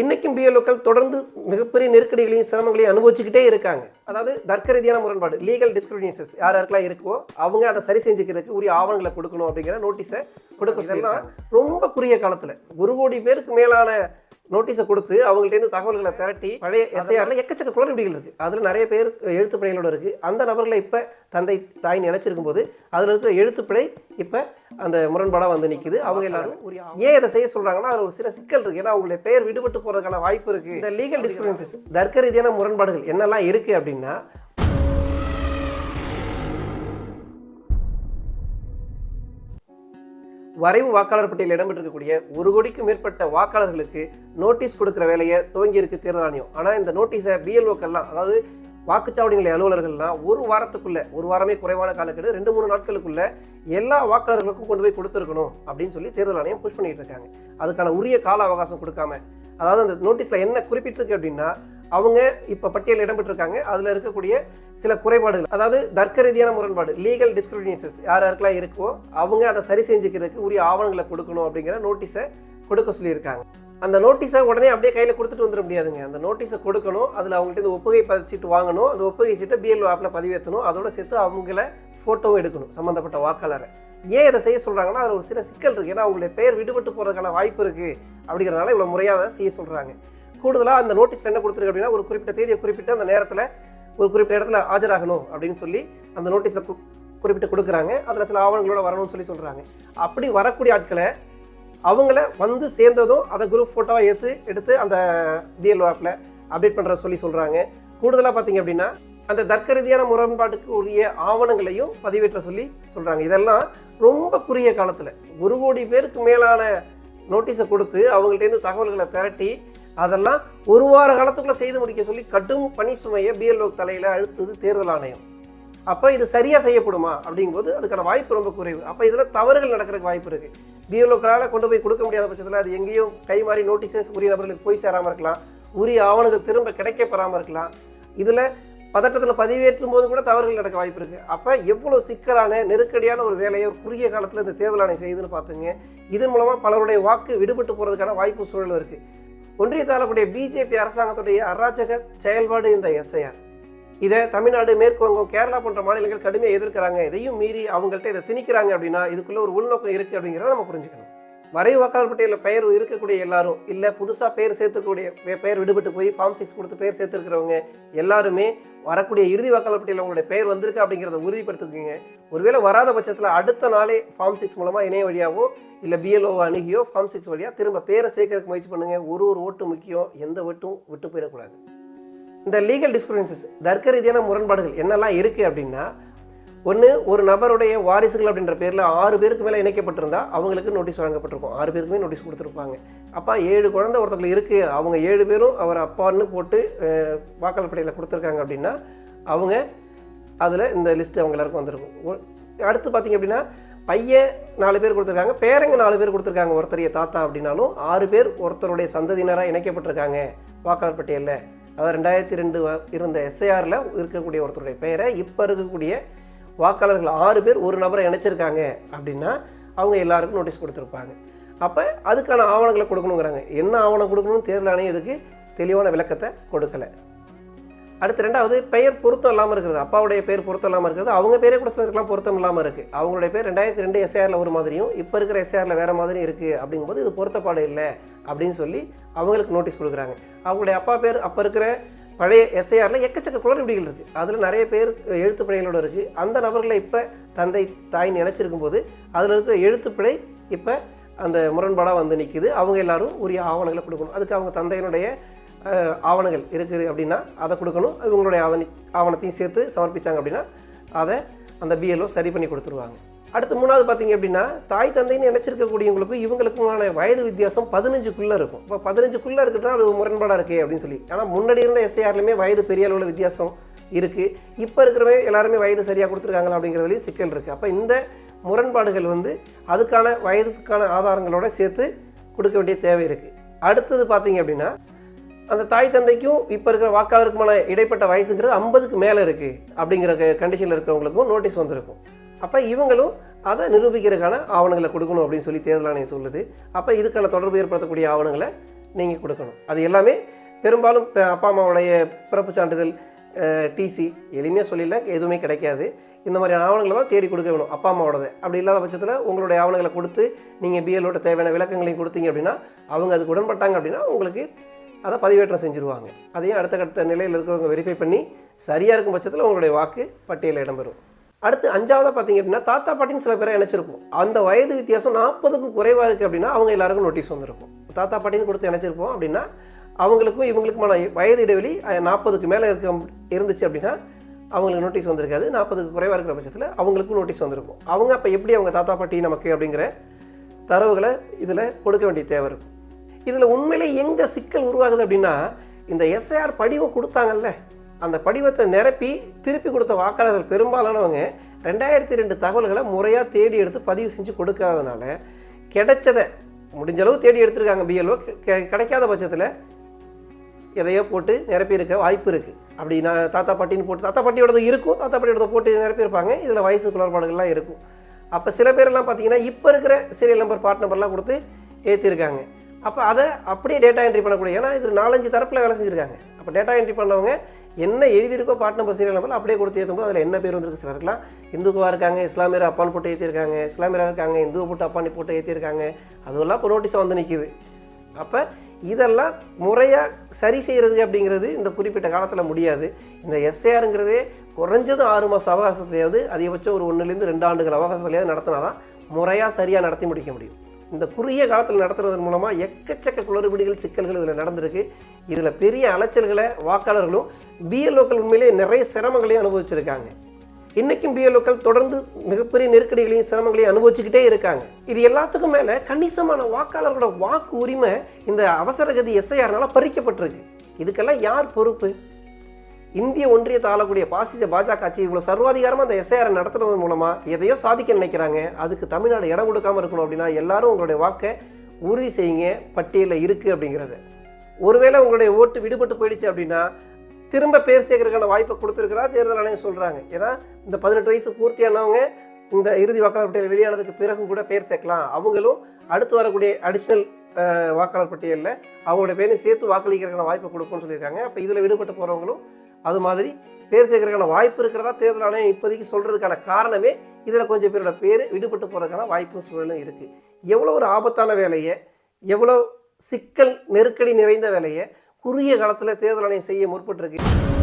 இன்னைக்கும் பிஎல்ஓக்கள் தொடர்ந்து மிகப்பெரிய நெருக்கடிகளையும் சிரமங்களையும் அனுபவிச்சுக்கிட்டே இருக்காங்க. அதாவது தர்க்க ரீதியான முரண்பாடு லீகல் டிஸ்கிரிமினேஷன்ஸ் யார் யாருக்கெல்லாம் இருக்கோ அவங்க அதை சரி செஞ்சுக்கிறதுக்கு உரிய ஆவணங்களை கொடுக்கணும் அப்படிங்கிற நோட்டீஸை கொடுக்க சொல்லலாம் ரொம்ப குறுகிய காலத்தில் ஒரு கோடி பேருக்கு மேலான நோட்டீஸை கொடுத்து அவங்கள்ட்டேருந்து தகவல்களை திரட்டி பழைய எஸ்ஐஆர்ல எக்கச்சக்க குளறுபடிகள் இருக்கு. அதுல நிறைய பேர் எழுத்துப்பிழைகளோட இருக்கு. அந்த நபர்களை இப்ப தந்தை தாய் நினைச்சிருக்கும் போது அதுல இருக்கிற எழுத்துப்பிழை இப்ப அந்த முரண்பாடா வந்து நிக்குது. அவங்க எல்லாரும் ஏன் இதை செய்ய சொல்றாங்கன்னா அதுல ஒரு சில சிக்கல் இருக்கு. ஏன்னா அவங்களுடைய பெயர் விடுபட்டு போறதுக்கான வாய்ப்பு இருக்கு. இந்த லீகல் டிஸ்கிரிமினன்சஸ் தர்க்க ரீதியான முரண்பாடுகள் என்னெல்லாம் இருக்கு அப்படின்னா வரைவு வாக்காளர் பட்டியலில் இடம்பெற்றிருக்கக்கூடிய ஒரு கோடிக்கும் மேற்பட்ட வாக்காளர்களுக்கு நோட்டீஸ் கொடுக்குற வேலையை துவங்கியிருக்கு தேர்தல் ஆணையம். ஆனால் இந்த நோட்டீஸை பிஎல்ஓக்கெல்லாம் அதாவது வாக்குச்சாவடி நிலைய அலுவலர்கள்லாம் ஒரு வாரத்துக்குள்ள ஒரு வாரமே குறைவான காலக்கெடு ரெண்டு மூணு நாட்களுக்குள்ள எல்லா வாக்காளர்களுக்கும் கொண்டு போய் கொடுத்துருக்கணும் அப்படின்னு சொல்லி தேர்தல் ஆணையம் புஷ் பண்ணிட்டு இருக்காங்க. அதுக்கான உரிய கால அவகாசம் கொடுக்காம அதாவது அந்த நோட்டீஸில் என்ன குறிப்பிட்டிருக்கு அப்படின்னா அவங்க இப்போ பட்டியலில் இடம்பெற்றிருக்காங்க. அதில் இருக்கக்கூடிய சில குறைபாடுகள். அதாவது தர்க்க ரீதியான முரண்பாடு லீகல் டிஸ்கிரிமினேஷன்ஸ் யார் யாருக்கெல்லாம் இருக்கோ அவங்க அதை சரி செஞ்சுக்கிறதுக்கு உரிய ஆவணங்களை கொடுக்கணும் அப்படிங்கிற நோட்டீஸை கொடுக்க சொல்லியிருக்காங்க. அந்த நோட்டீஸை உடனே அப்படியே கையில் கொடுத்துட்டு வந்துட முடியாதுங்க. அந்த நோட்டீஸை கொடுக்கணும் அதில் அவங்கள்ட்ட ஒப்புகை பதிச்சிட்டு வாங்கணும். அந்த ஒப்புகை சீட்டை பிஎல்ஓ ஆப்பில் பதிவேற்றணும். அதோட சேர்த்து அவங்கள ஃபோட்டோவும் எடுக்கணும். சம்மந்தப்பட்ட வாக்காளரை. ஏன் இதை செய்ய சொல்கிறாங்கன்னா அதில் ஒரு சில சிக்கல் இருக்குது ஏன்னா அவங்களுடைய பெயர் விடுபட்டு போகிறதுக்கான வாய்ப்பு இருக்குது அப்படிங்கிறனால இவ்வளோ முறையாக அதை செய்ய சொல்கிறாங்க கூடுதலாக அந்த நோட்டீஸில் என்ன கொடுத்துருக்கு அப்படின்னா ஒரு குறிப்பிட்ட தேதியை குறிப்பிட்ட அந்த நேரத்தில் ஒரு குறிப்பிட்ட இடத்துல ஆஜராகணும் அப்படின்னு சொல்லி அந்த நோட்டீஸில் குறிப்பிட்டு கொடுக்குறாங்க. அதில் சில ஆவணங்களோட வரணும்னு சொல்லி சொல்கிறாங்க அப்படி வரக்கூடிய ஆட்களை அவங்கள வந்து சேர்ந்ததும் அதை குரூப் ஃபோட்டோவாக ஏற்று எடுத்து அந்த பிஎல்ஓ ஆப்பில் அப்டேட் பண்ணுற சொல்லி சொல்கிறாங்க கூடுதலாக பார்த்தீங்க அப்படின்னா அந்த தர்க்க ரீதியான முரண்பாட்டுக்கு உரிய ஆவணங்களையும் பதிவேற்ற சொல்லி சொல்கிறாங்க இதெல்லாம் ரொம்ப குறுகிய காலத்தில். ஒரு கோடி பேருக்கு மேலான நோட்டீஸை கொடுத்து அவங்கள்ட்டேருந்து தகவல்களை திரட்டி அதெல்லாம் ஒரு வார காலத்துக்குள்ளே செய்து முடிக்க சொல்லி கடும் பணி சுமையை பிஎல்ஓ தலையில் அழுத்துது தேர்தல் ஆணையம். அப்போ இது சரியாக செய்யப்படுமா அப்படிங்கும்போது அதுக்கான வாய்ப்பு ரொம்ப குறைவு. அப்போ இதில் தவறுகள் நடக்கிறதுக்கு வாய்ப்பு இருக்குது பிஎல்ஓக்களால் கொண்டு போய் கொடுக்க முடியாத பட்சத்தில் அது எங்கேயோ கை மாறி நோட்டீஸஸ் உரிய நபர்களுக்கு போய் சேராமல் இருக்கலாம். உரிய ஆவணங்கள் திரும்ப கிடைக்க பெறாமல் இருக்கலாம். இதில் பதட்டத்தில் பதிவேற்றும் போது கூட தவறுகள் நடக்க வாய்ப்பு இருக்குது அப்போ எவ்வளோ சிக்கலான நெருக்கடியான ஒரு வேலையை ஒரு குறுகிய காலத்தில் இந்த தேர்தல் ஆணையம் செய்யுதுன்னு பார்த்துங்க இதன் மூலமாக பலருடைய வாக்கு விடுபட்டு போகிறதுக்கான வாய்ப்பு சூழல் இருக்குது ஒன்றியத்தால் கூடிய பிஜேபி அரசாங்கத்துடைய அராஜக செயல்பாடு இந்த எஸ்ஐஆர். இதை தமிழ்நாடு மேற்கு வங்கம் கேரளா போன்ற மாநிலங்கள் கடுமையாக எதிர்க்கிறாங்க. இதையும் மீறி அவங்கள்ட்ட இதை திணிக்கிறாங்க அப்படின்னா இதுக்குள்ளே ஒரு உள்நோக்கம் இருக்குது அப்படிங்கிறத நம்ம புரிஞ்சுக்கணும். வரைவு வாக்காளர் பட்டியலில் பெயர் இருக்கக்கூடிய எல்லாரும் இல்லை புதுசாக பெயர் சேர்த்துக்கூடிய பெயர் விடுபட்டு போய் ஃபார்ம் சிக்ஸ் கொடுத்து பெயர் சேர்த்துருக்கிறவங்க எல்லாருமே வரக்கூடிய இறுதி வாக்காளர் பட்டியலில் உங்களுடைய பெயர் வந்திருக்கு அப்படிங்கிறத உறுதிப்படுத்திக்கோங்க. ஒருவேளை வராத பட்சத்தில் அடுத்த நாளே ஃபார்ம் சிக்ஸ் மூலமாக இணைய வழியாகவோ இல்லை பிஎல்ஓ அணுகியோ ஃபார்ம் சிக்ஸ் வழியாக திரும்ப பேரை சேர்க்கறதுக்கு முயற்சி பண்ணுங்கள் ஒரு ஒரு ஓட்டு முக்கியம் எந்த ஓட்டும் விட்டு போயிடக்கூடாது. இந்த லீகல் டிஸ்கிரிமினன்சஸ் தர்க்க ரீதியான முரண்பாடுகள் என்னெல்லாம் இருக்குது அப்படின்னா ஒன்று ஒரு நபருடைய வாரிசுகள் அப்படின்ற பேரில் ஆறு பேருக்கு மேலே இணைக்கப்பட்டிருந்தா அவங்களுக்கு நோட்டீஸ் வழங்கப்பட்டிருக்கும். ஆறு பேருக்குமே நோட்டீஸ் கொடுத்துருப்பாங்க. அப்போ ஏழு குழந்தை ஒருத்தங்களுக்கு இருக்குது அவங்க ஏழு பேரும் அவர் அப்பான்னு போட்டு அஹ், வாக்காளர் பட்டியலில் கொடுத்துருக்காங்க அப்படின்னா அவங்க அதில் இந்த லிஸ்ட்டு அவங்க எல்லாருக்கும் வந்திருக்கும். ஒ- அடுத்து பார்த்திங்க அப்படின்னா பையன் நாலு பேர் கொடுத்துருக்காங்க. பேரங்க நாலு பேர் கொடுத்துருக்காங்க. ஒருத்தரைய தாத்தா அப்படின்னாலும் ஆறு பேர் ஒருத்தருடைய சந்ததியினராக இணைக்கப்பட்டிருக்காங்க வாக்காளர் பட்டியலில். அதாவது ரெண்டாயிரத்தி ரெண்டு வ- இருந்த எஸ்ஐஆரில் இருக்கக்கூடிய ஒருத்தருடைய பெயரை இப்போ இருக்கக்கூடிய வாக்காளர்கள் ஆறு பேர் ஒரு நபரை இணைச்சிருக்காங்க அப்படின்னா அவங்க எல்லாருக்கும் நோட்டீஸ் கொடுத்துருப்பாங்க. அப்போ அதுக்கான ஆவணங்களை கொடுக்கணுங்கிறாங்க. என்ன ஆவணம் கொடுக்கணும்னு தேர்தல் ஆணையம் இதுக்கு தெளிவான விளக்கத்தை கொடுக்கலை. அடுத்து ரெண்டாவது பெயர் பொருத்தம் இல்லாமல் இருக்கிறது. அப்பாவுடைய பேர் பொருத்தம் இல்லாமல் இருக்கிறது. அவங்க பேரே கூட சிலருக்குலாம் பொருத்தம் இல்லாமல் இருக்குது அவங்களுடைய பேர் ரெண்டாயிரத்தி ரெண்டு எஸ்ஆரில் ஒரு மாதிரியும் இப்போ இருக்கிற எஸ்ஆரில் வேறு மாதிரியும் இருக்குது அப்படிங்கும்போது இது பொருத்தப்பாடு இல்லை அப்படின்னு சொல்லி அவங்களுக்கு நோட்டீஸ் கொடுக்குறாங்க. அவங்களுடைய அப்பா பேர் அப்போ இருக்கிற பழைய எஸ்ஐஆரில் எக்கச்சக்க குளறுபடிகள் இருக்குது அதில் நிறைய பேர் எழுத்துப்பிழைகளோட இருக்குது அந்த நபர்களை இப்போ தந்தை தாய் நினச்சிருக்கும் போது அதில் இருக்கிற எழுத்துப்பிழை இப்போ அந்த முரண்பாடாக வந்து நிற்கிது அவங்க எல்லாரும் உரிய ஆவணங்களை கொடுக்கணும். அதுக்கு அவங்க தந்தையினுடைய ஆவணங்கள் இருக்குது அப்படின்னா அதை கொடுக்கணும். இவங்களுடைய ஆவணி ஆவணத்தையும் சேர்த்து சமர்ப்பிச்சாங்க அப்படின்னா அதை அந்த பிஎல்ஓ சரி பண்ணி கொடுத்துருவாங்க. அடுத்து மூணாவது பார்த்தீங்க அப்படின்னா தாய் தந்தைன்னு நினச்சிருக்கக்கூடியவங்களுக்கும் இவங்களுக்குமான வயது வித்தியாசம் பதினஞ்சுக்குள்ளே இருக்கும். இப்போ பதினஞ்சுக்குள்ளே இருக்குன்னா அது முரண்பாடாக இருக்கே அப்படின்னு சொல்லி. ஆனால் முன்னாடி இருந்த எஸ்ஐஆர்லையுமே வயது பெரிய அளவில் வித்தியாசம் இருக்குது இப்போ இருக்கிறவங்க எல்லாருமே வயது சரியாக கொடுத்துருக்காங்களா அப்படிங்கிறதுலையும் சிக்கல் இருக்குது அப்போ இந்த முரண்பாடுகள் வந்து அதுக்கான வயதுக்கான ஆதாரங்களோட சேர்த்து கொடுக்க வேண்டிய தேவை இருக்குது அடுத்தது பார்த்தீங்க அப்படின்னா அந்த தாய் தந்தைக்கும் இப்போ இருக்கிற வாக்காளருக்குமான இடைப்பட்ட வயசுங்கிறது ஐம்பதுக்கு மேலே இருக்குது அப்படிங்கிற கண்டிஷனில் இருக்கிறவங்களுக்கும் நோட்டீஸ் வந்திருக்கும். அப்போ இவங்களும் அதை நிரூபிக்கிறதுக்கான ஆவணங்களை கொடுக்கணும் அப்படின்னு சொல்லி தேர்தல் ஆணையம் சொல்லுது. அப்போ இதுக்கான தொடர்பு ஏற்படுத்தக்கூடிய ஆவணங்களை நீங்கள் கொடுக்கணும். அது எல்லாமே பெரும்பாலும் அப்பா அம்மாவுடைய பிறப்பு சான்றிதழ் டிசி எளிமையாக சொல்லிடல எதுவுமே கிடைக்காது. இந்த மாதிரியான ஆவணங்களை தான் தேடி கொடுக்க வேணும். அப்பா அம்மாவோடது. அப்படி இல்லாத பட்சத்தில் உங்களுடைய ஆவணங்களை கொடுத்து நீங்கள் பிஎல்ஓட்ட தேவையான விளக்கங்களையும் கொடுத்தீங்க அப்படின்னா அவங்க அதுக்கு உடன்பட்டாங்க அப்படின்னா உங்களுக்கு அதை பதிவேற்றம் செஞ்சுருவாங்க. அதையும் அடுத்த கட்ட நிலையில் இருக்கிறவங்க வெரிஃபை பண்ணி சரியாக இருக்கும் பட்சத்தில் உங்களுடைய வாக்கு பட்டியலில் இடம்பெறும். அடுத்து அஞ்சாவதாக பார்த்தீங்க அப்படின்னா தாத்தா பாட்டின்னு சில பேரை இணைச்சிருப்போம். அந்த வயது வித்தியாசம் நாற்பதுக்கும் குறைவாக இருக்குது அப்படின்னா அவங்க எல்லாருக்கும் நோட்டீஸ் வந்திருக்கும். தாத்தா பாட்டின்னு கொடுத்து இணைச்சிருப்போம் அப்படின்னா அவங்களுக்கும் இவங்களுக்குமான வயது இடைவெளி நாற்பதுக்கு மேலே இருக்க இருந்துச்சு அப்படின்னா அவங்களுக்கு நோட்டீஸ் வந்திருக்காது. நாற்பதுக்கு குறைவாக இருக்கிற பட்சத்தில் அவங்களுக்கும் நோட்டீஸ் வந்திருக்கும். அவங்க அப்போ எப்படி அவங்க தாத்தா பாட்டி நமக்கு அப்படிங்கிற தரவுகளை இதில் கொடுக்க வேண்டிய தேவை இருக்கும். இதில் உண்மையிலே எங்கே சிக்கல் உருவாகுது அப்படின்னா இந்த எஸ்ஐஆர் படிவம் கொடுத்தாங்கல்ல அந்த படிவத்தை நிரப்பி திருப்பி கொடுத்த வாக்காளர்கள் பெரும்பாலானவங்க ரெண்டாயிரத்தி ரெண்டு தகவல்களை முறையாக தேடி எடுத்து பதிவு செஞ்சு கொடுக்காதனால கிடைச்சதை முடிஞ்ச அளவு தேடி எடுத்திருக்காங்க பிஎல்ஓ கிடைக்காத பட்சத்தில் எதையோ போட்டு நிரப்பியிருக்க வாய்ப்பு இருக்குது அப்படி நான் தாத்தா பாட்டின்னு போட்டு தாத்தா பாட்டியோடது இருக்கும் தாத்தா பாட்டியோட போட்டு நிரப்பியிருப்பாங்க. இதில் வயசு குளறுபாடுகள்லாம் இருக்கும். அப்போ சில பேரெல்லாம் பார்த்தீங்கன்னா இப்போ இருக்கிற சீரியல் நம்பர் பார்ட் நம்பர்லாம் கொடுத்து ஏற்றிருக்காங்க அப்போ அதை அப்படியே டேட்டா என்ட்ரி பண்ணக்கூடிய ஏன்னா இது நாலஞ்சு தரப்பில் வேலை செஞ்சுருக்காங்க. அப்போ டேட்டா என்ட்ரி பண்ணவங்க என்ன எழுதியிருக்கோ பார்ட் நம்பர் சீரியல் நம்பர் அப்படியே கொடுத்து ஏற்றும்போது அதில் என்ன பேர் வந்திருக்கு சிலருக்குலாம் இந்துக்குவாக இருக்காங்க இஸ்லாமியர் அப்பான்னு போட்டு ஏற்றிருக்காங்க இஸ்லாமியராக இருக்காங்க இந்துவை போட்டு அப்பான்னு போட்டு ஏற்றிருக்காங்க அதுவெல்லாம் இப்போ நோட்டீஸாக வந்து நிற்கிது அப்போ இதெல்லாம் முறையாக சரி செய்கிறது அப்படிங்கிறது இந்த குறிப்பிட்ட காலத்தில் முடியாது. இந்த எஸ்ஏஆருங்கிறதே குறைஞ்சது ஆறு மாதம் அவகாசத்தையாவது அதிகபட்சம் ஒரு ஒன்றுலேருந்து ரெண்டு ஆண்டுகள் அவகாசத்துலையாவது நடத்தினா தான் முறையாக சரியாக நடத்தி முடிக்க முடியும். இந்த குறுகிய காலத்தில் நடத்துறதன் மூலமாக எக்கச்சக்க குளறுபடிகள் சிக்கல்கள் இதில் நடந்திருக்கு. இதில் பெரிய அலைச்சல்களை வாக்காளர்களும் பிஎல்ஓக்கள் உண்மையிலே நிறைய சிரமங்களையும் அனுபவிச்சிருக்காங்க. இன்றைக்கும் பிஎல்ஓக்கள் தொடர்ந்து மிகப்பெரிய நெருக்கடிகளையும் சிரமங்களையும் அனுபவிச்சுக்கிட்டே இருக்காங்க. இது எல்லாத்துக்கும் மேலே கணிசமான வாக்காளர்களோட வாக்கு உரிமை இந்த அவசரகதி எஸ்ஐஆர்னால பறிக்கப்பட்டிருக்கு. இதுக்கெல்லாம் யார் பொறுப்பு? இந்திய ஒன்றியத்தை ஆளக்கூடிய பாசிச பாஜக ஆட்சி இவ்வளோ சர்வாதிகாரமாக அந்த எஸ்ஐஆர் நடத்துறது மூலமாக எதையோ சாதிக்க நினைக்கிறாங்க. அதுக்கு தமிழ்நாடு இடம் கொடுக்காம இருக்கணும் அப்படின்னா எல்லாரும் உங்களுடைய வாக்கை உறுதி செய்யுங்க. பட்டியலில் இருக்குது அப்படிங்கிறது. ஒருவேளை உங்களுடைய ஓட்டு விடுபட்டு போயிடுச்சு அப்படின்னா திரும்ப பேர் சேர்க்கறதுக்கான வாய்ப்பை கொடுத்துருக்கிறா தேர்தல் ஆணையம் சொல்கிறாங்க ஏன்னா இந்த பதினெட்டு வயசு பூர்த்தியானவங்க இந்த இறுதி வாக்காளர் பட்டியல் வெளியானதுக்கு பிறகும் கூட பேர் சேர்க்கலாம். அவங்களும் அடுத்து வரக்கூடிய அடிஷ்னல் வாக்காளர் பட்டியலில் அவங்களோட பேரையும் சேர்த்து வாக்களிக்கிறதுக்கான வாய்ப்பை கொடுக்கும்னு சொல்லியிருக்காங்க. அப்போ இதில் விடுபட்டு போகிறவங்களும் அது மாதிரி பேர் சேர்க்கறதுக்கான வாய்ப்பு இருக்கிறதா தேர்தல் ஆணையம் இப்போதைக்கு சொல்கிறதுக்கான காரணமே இதில் கொஞ்சம் பேரோட பேர் விடுபட்டு போகிறதுக்கான வாய்ப்பு சூழலும் இருக்குது எவ்வளோ ஒரு ஆபத்தான வேலையை எவ்வளோ சிக்கல் நெருக்கடி நிறைந்த வேலையை குறுகிய காலத்தில் தேர்தல் ஆணையம் செய்ய முற்பட்டிருக்கு.